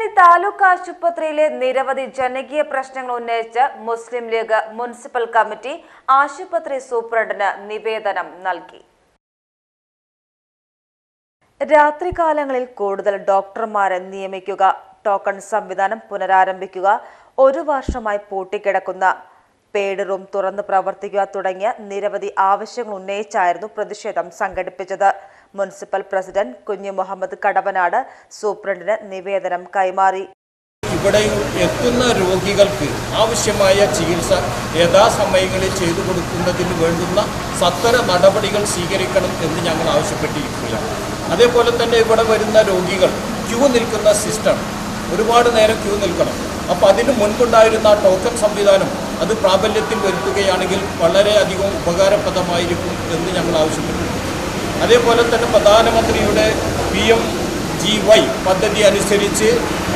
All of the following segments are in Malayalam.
പൊന്നാനി താലൂക്ക് ആശുപത്രിയിലെ നിരവധി ജനകീയ പ്രശ്നങ്ങൾ ഉന്നയിച്ച് മുസ്ലിം ലീഗ് മുനിസിപ്പൽ കമ്മിറ്റി ആശുപത്രി സൂപ്രണ്ടിന് നിവേദനം നൽകി. രാത്രികാലങ്ങളിൽ കൂടുതൽ ഡോക്ടർമാരെ നിയമിക്കുക ടോക്കൺ സംവിധാനം പുനരാരംഭിക്കുക ഒരു വർഷമായി പൂട്ടിക്കിടക്കുന്ന പേഡ് റൂം തുറന്ന് പ്രവർത്തിക്കുക തുടങ്ങിയ നിരവധി ആവശ്യങ്ങൾ ഉന്നയിച്ചായിരുന്നു പ്രതിഷേധം സംഘടിപ്പിച്ചത്. മുനിസിപ്പൽ പ്രസിഡന്റ് കുഞ്ഞു മുഹമ്മദ് കടവനാട് സൂപ്രണ്ടിന് നിവേദനം കൈമാറി. ഇവിടെ എത്തുന്ന രോഗികൾക്ക് ആവശ്യമായ ചികിത്സ യഥാസമയങ്ങളിൽ ചെയ്തു കൊടുക്കുന്നതിന് വേണ്ടുന്ന സത്വര നടപടികൾ സ്വീകരിക്കണം എന്ന് ഞങ്ങൾ ആവശ്യപ്പെട്ടിരിക്കുകയാണ്. അതേപോലെ തന്നെ ഇവിടെ വരുന്ന രോഗികൾ ക്യൂ നിൽക്കുന്ന സിസ്റ്റം ഒരുപാട് നേരം ക്യൂ നിൽക്കണം. അപ്പോൾ അതിന് മുൻപുണ്ടായിരുന്ന ടോക്കൺ സംവിധാനം അത് പ്രാബല്യത്തിൽ വരുത്തുകയാണെങ്കിൽ വളരെയധികം ഉപകാരപ്രദമായിരിക്കും എന്ന് ഞങ്ങൾ ആവശ്യപ്പെട്ടു അതേപോലെ തന്നെ പ്രധാനമന്ത്രിയുടെ പി എം ജി വൈ പദ്ധതി അനുസരിച്ച്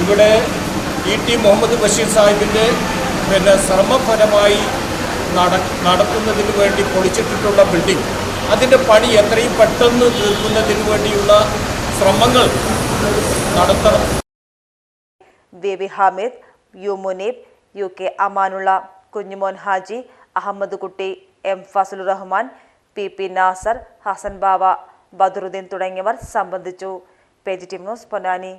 ഇവിടെ ഇ ടി മുഹമ്മദ് ബഷീർ സാഹിബിന്റെ പിന്നെ ശ്രമഫലമായി നട നടത്തുന്നതിന് വേണ്ടി പൊളിച്ചിട്ടിട്ടുള്ള ബിൽഡിംഗ് അതിന്റെ പണി എത്രയും പെട്ടെന്ന് തീർക്കുന്നതിന് വേണ്ടിയുള്ള ശ്രമങ്ങൾ നടത്തണം. V Hamid U Muneeb U K Amanulla Kunjumon Haji Ahammed Kutty M Fazalur Rahman P P Nasar Hasan Bava Badaruddeen തുടങ്ങിയവർ സംബന്ധിച്ചു. Page team news Ponnani.